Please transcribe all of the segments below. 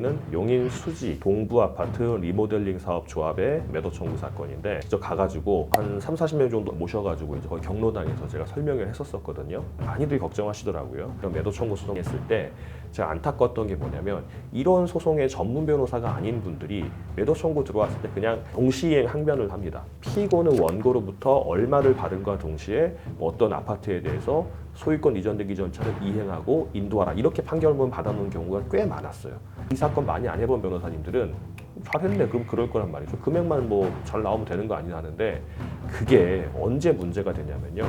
여기는 용인 수지 동부 아파트 리모델링 사업 조합의 매도 청구 사건인데 직접 가가지고 한 3, 40명 정도 모셔가지고 이제 거기 경로당에서 제가 설명을 했었었거든요. 많이들 걱정하시더라고요. 그럼 매도 청구 소송했을 때 제가 안타까웠던 게 뭐냐면 이런 소송의 전문 변호사가 아닌 분들이 매도 청구 들어왔을 때 그냥 동시행 항변을 합니다. 피고는 원고로부터 얼마를 받은과 동시에 뭐 어떤 아파트에 대해서 소유권 이전되기 절차를 이행하고 인도하라 이렇게 판결문 받아놓은 경우가 꽤 많았어요. 이 사건 많이 안 해본 변호사님들은 잘했네 그럼 그럴 거란 말이죠. 금액만 뭐 잘 나오면 되는 거 아니냐 하는데 그게 언제 문제가 되냐면요.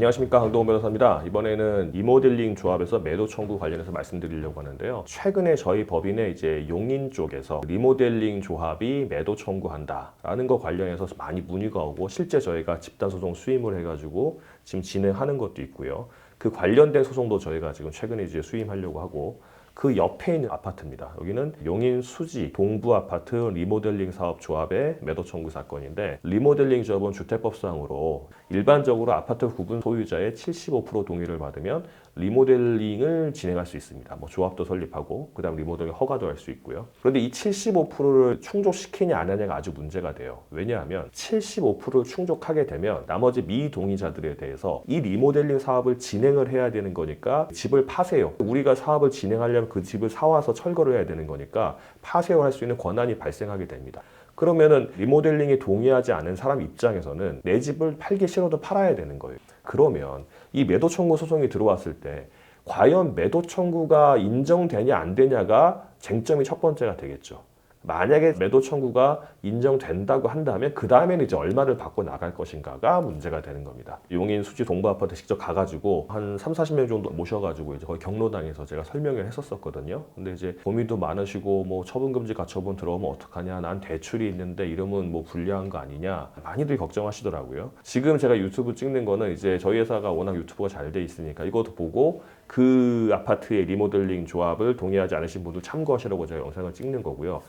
안녕하십니까 강동원 변호사입니다. 이번에는 리모델링 조합에서 매도 청구 관련해서 말씀드리려고 하는데요. 최근에 저희 법인의 이제 용인 쪽에서 리모델링 조합이 매도 청구한다라는 거 관련해서 많이 문의가 오고 실제 저희가 집단 소송 수임을 해가지고 지금 진행하는 것도 있고요. 그 관련된 소송도 저희가 지금 최근에 이제 수임하려고 하고 그 옆에 있는 아파트입니다. 여기는 용인 수지 동부 아파트 리모델링 사업 조합의 매도 청구 사건인데 리모델링 조합은 주택법상으로 일반적으로 아파트 구분 소유자의 75% 동의를 받으면 리모델링을 진행할 수 있습니다. 뭐 조합도 설립하고 그다음 리모델링 허가도 할 수 있고요. 그런데 이 75%를 충족시키냐 안 하냐가 아주 문제가 돼요. 왜냐하면 75%를 충족하게 되면 나머지 미동의자들에 대해서 이 리모델링 사업을 진행을 해야 되는 거니까 집을 파세요. 우리가 사업을 진행하려면 그 집을 사와서 철거를 해야 되는 거니까 파세요 할 수 있는 권한이 발생하게 됩니다. 그러면은 리모델링에 동의하지 않은 사람 입장에서는 내 집을 팔기 싫어도 팔아야 되는 거예요. 그러면 이 매도 청구 소송이 들어왔을 때 과연 매도 청구가 인정되냐 안 되냐가 쟁점이 첫 번째가 되겠죠. 만약에 매도 청구가 인정된다고 한다면 그 다음에는 이제 얼마를 받고 나갈 것인가가 문제가 되는 겁니다. 용인 수지 동부 아파트 직접 가가지고 한 3, 40명 정도 모셔가지고 이제 거기 경로당에서 제가 설명을 했었었거든요. 근데 이제 고민도 많으시고 뭐 처분금지 가처분 들어오면 어떡하냐, 난 대출이 있는데 이러면 뭐 불리한 거 아니냐 많이들 걱정하시더라고요. 지금 제가 유튜브 찍는 거는 이제 저희 회사가 워낙 유튜브가 잘 돼 있으니까 이것도 보고 그 아파트의 리모델링 조합을 동의하지 않으신 분들 참고하시라고 제가 영상을 찍는 거고요.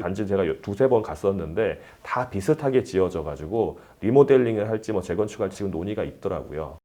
단지 제가 두세 번 갔었는데 다 비슷하게 지어져 가지고 리모델링을 할지 뭐 재건축할지 지금 논의가 있더라고요.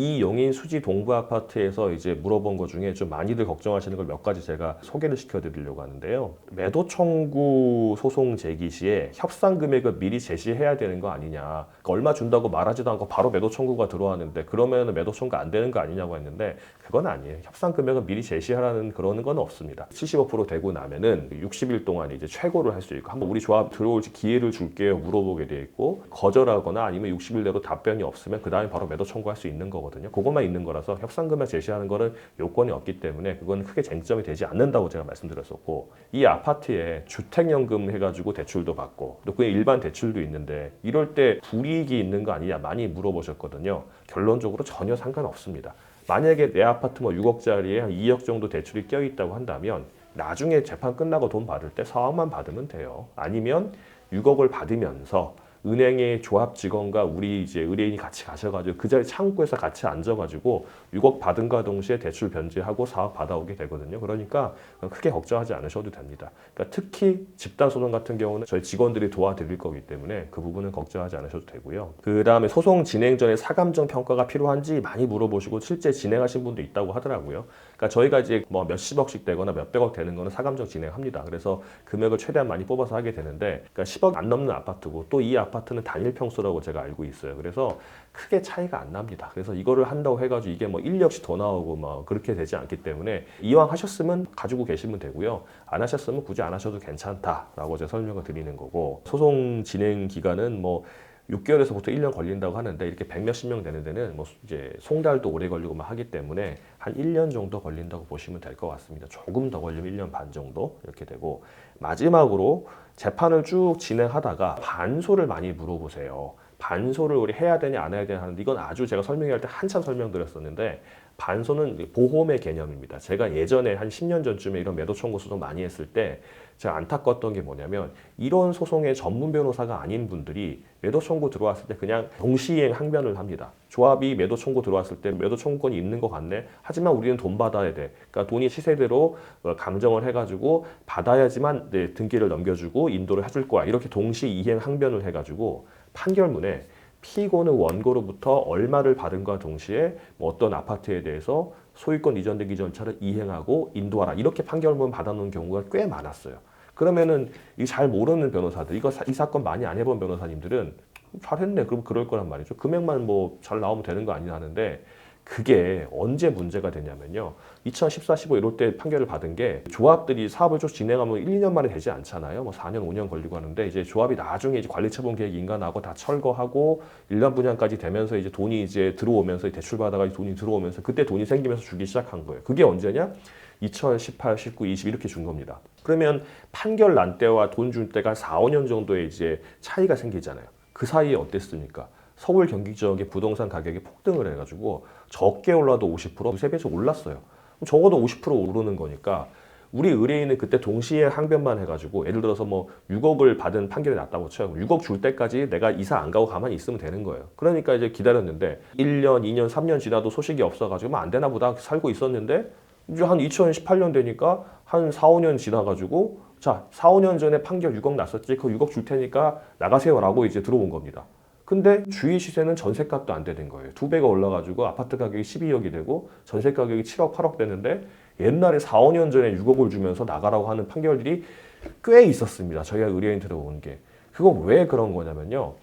이 용인 수지 동부 아파트에서 이제 물어본 것 중에 좀 많이들 걱정하시는 걸 몇 가지 제가 소개를 시켜드리려고 하는데요. 매도 청구 소송 제기 시에 협상 금액을 미리 제시해야 되는 거 아니냐. 그러니까 얼마 준다고 말하지도 않고 바로 매도 청구가 들어왔는데 그러면 매도 청구 안 되는 거 아니냐고 했는데 그건 아니에요. 협상 금액을 미리 제시하라는 그러는 건 없습니다. 75% 되고 나면은 60일 동안 이제 최고를 할 수 있고 한번 우리 조합 들어올지 기회를 줄게요 물어보게 돼 있고 거절하거나 아니면 60일 내로 답변이 없으면 그 다음에 바로 매도 청구할 수 있는 거거든요. 그것만 있는 거라서 협상 금액 제시하는 거는 요건이 없기 때문에 그건 크게 쟁점이 되지 않는다고 제가 말씀드렸었고 이 아파트에 주택연금 해가지고 대출도 받고 또 그게 일반 대출도 있는데 이럴 때 불이익이 있는 거 아니냐 많이 물어보셨거든요. 결론적으로 전혀 상관없습니다. 만약에 내 아파트 뭐 6억짜리에 한 2억 정도 대출이 껴 있다고 한다면 나중에 재판 끝나고 돈 받을 때 4억만 받으면 돼요. 아니면 6억을 받으면서 은행의 조합 직원과 우리 이제 의뢰인이 같이 가셔가지고 그 자리 창구에서 같이 앉아가지고 6억 받은과 동시에 대출 변제하고 4억 받아오게 되거든요. 그러니까 크게 걱정하지 않으셔도 됩니다. 그러니까 특히 집단 소송 같은 경우는 저희 직원들이 도와드릴 거기 때문에 그 부분은 걱정하지 않으셔도 되고요. 그 다음에 소송 진행 전에 사감정 평가가 필요한지 많이 물어보시고 실제 진행하신 분도 있다고 하더라고요. 그러니까 저희가 이제 뭐 몇십억씩 되거나 몇백억 되는 거는 사감정 진행합니다. 그래서 금액을 최대한 많이 뽑아서 하게 되는데 그러니까 10억 안 넘는 아파트고 또 이 아파트 는 단일 평수라고 제가 알고 있어요. 그래서 크게 차이가 안 납니다. 그래서 이거를 한다고 해가지고 이게 뭐 1억씩 더 나오고 뭐 그렇게 되지 않기 때문에 이왕 하셨으면 가지고 계시면 되고요. 안 하셨으면 굳이 안 하셔도 괜찮다라고 제가 설명을 드리는 거고 소송 진행 기간은 뭐 6개월에서 보통 1년 걸린다고 하는데 이렇게 100몇십 명 되는 데는 뭐 이제 송달도 오래 걸리고 막 하기 때문에 한 1년 정도 걸린다고 보시면 될 것 같습니다. 조금 더 걸리면 1년 반 정도 이렇게 되고 마지막으로 재판을 쭉 진행하다가 반소를 많이 물어보세요. 반소를 우리 해야 되냐 안 해야 되냐 하는데 이건 아주 제가 설명할 때 한참 설명드렸었는데 반소는 보험의 개념입니다. 제가 예전에 한 10년 전쯤에 이런 매도 청구 소송 많이 했을 때 제가 안타까웠던 게 뭐냐면 이런 소송의 전문 변호사가 아닌 분들이 매도 청구 들어왔을 때 그냥 동시행 항변을 합니다. 조합이 매도 청구 들어왔을 때 매도 청구권이 있는 것 같네. 하지만 우리는 돈 받아야 돼. 그러니까 돈이 시세대로 어, 감정을 해가지고 받아야지만 네, 등기를 넘겨주고 인도를 해줄 거야. 이렇게 동시 이행 항변을 해가지고 판결문에 피고는 원고로부터 얼마를 받은과 동시에 뭐 어떤 아파트에 대해서 소유권 이전되기 절차를 이행하고 인도하라 이렇게 판결문 받아놓은 경우가 꽤 많았어요. 그러면은 이 잘 모르는 변호사들 이거 사- 이 사건 많이 안 해본 변호사님들은 잘했네 그럼 그럴 거란 말이죠. 금액만 뭐 잘 나오면 되는 거 아니냐 하는데 그게 언제 문제가 되냐면요. 2014, 15 이럴 때 판결을 받은 게 조합들이 사업을 좀 진행하면 1, 2년 만에 되지 않잖아요. 뭐 4년, 5년 걸리고 하는데 이제 조합이 나중에 이제 관리처분 계획 인가나고 다 철거하고 일반 분양까지 되면서 이제 돈이 이제 들어오면서 대출 받아가 지고 돈이 들어오면서 그때 돈이 생기면서 주기 시작한 거예요. 그게 언제냐? 2018, 19, 20 이렇게 준 겁니다. 그러면 판결 난 때와 돈줄 때가 4, 5년 정도의 이제 차이가 생기잖아요. 그 사이에 어땠습니까? 서울 경기 지역의 부동산 가격이 폭등을 해가지고 적게 올라도 50% 두세 배씩 올랐어요. 적어도 50% 오르는 거니까 우리 의뢰인은 그때 동시에 항변만 해가지고 예를 들어서 뭐 6억을 받은 판결이 났다고 쳐요. 6억 줄 때까지 내가 이사 안 가고 가만히 있으면 되는 거예요. 그러니까 이제 기다렸는데 1년, 2년, 3년 지나도 소식이 없어가지고 뭐 안 되나 보다 살고 있었는데 이제 한 2018년 되니까 한 4, 5년 지나가지고 자, 4, 5년 전에 판결 6억 났었지. 그 6억 줄 테니까 나가세요라고 이제 들어온 겁니다. 근데 주위 시세는 전세값도 안 되는 거예요. 두 배가 올라가지고 아파트 가격이 12억이 되고 전세 가격이 7억, 8억 되는데 옛날에 4, 5년 전에 6억을 주면서 나가라고 하는 판결들이 꽤 있었습니다. 저희가 의뢰인 들어온 게. 그거 왜 그런 거냐면요.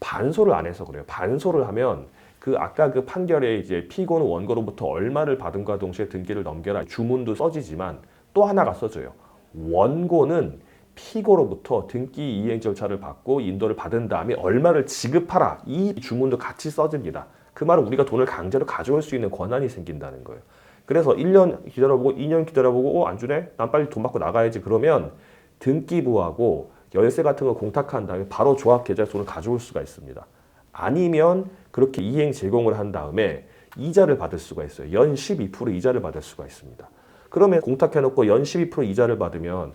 반소를 안 해서 그래요. 반소를 하면 그 아까 그 판결에 이제 피고는 원고로부터 얼마를 받은과 동시에 등기를 넘겨라 주문도 써지지만 또 하나가 써져요. 원고는 피고로부터 등기 이행 절차를 받고 인도를 받은 다음에 얼마를 지급하라 이 주문도 같이 써집니다. 그 말은 우리가 돈을 강제로 가져올 수 있는 권한이 생긴다는 거예요. 그래서 1년 기다려보고 2년 기다려보고 어, 안 주네? 난 빨리 돈 받고 나가야지 그러면 등기부하고 열세 같은 거 공탁한 다음에 바로 조합 계좌에 돈을 가져올 수가 있습니다. 아니면 그렇게 이행 제공을 한 다음에 이자를 받을 수가 있어요. 연 12% 이자를 받을 수가 있습니다. 그러면 공탁해놓고 연 12% 이자를 받으면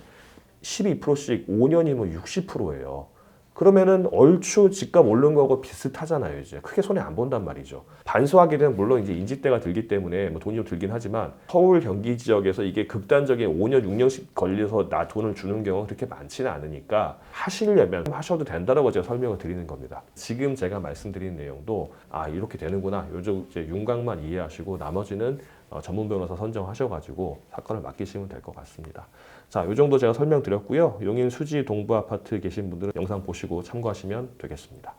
12%씩 5년이면 60%예요. 그러면은 얼추 집값 오른 거하고 비슷하잖아요. 이제 크게 손해 안 본단 말이죠. 반소하게 되면 물론 이제 인지대가 들기 때문에 뭐 돈이 좀 들긴 하지만 서울 경기 지역에서 이게 극단적인 5년 6년씩 걸려서 나 돈을 주는 경우가 그렇게 많지는 않으니까 하시려면 하셔도 된다라고 제가 설명을 드리는 겁니다. 지금 제가 말씀드린 내용도 아 이렇게 되는구나. 요즘 이제 윤곽만 이해하시고 나머지는 어, 전문 변호사 선정하셔가지고 사건을 맡기시면 될 것 같습니다. 자, 이 정도 제가 설명드렸고요. 용인 수지 동부 아파트 계신 분들은 영상 보시고 참고하시면 되겠습니다.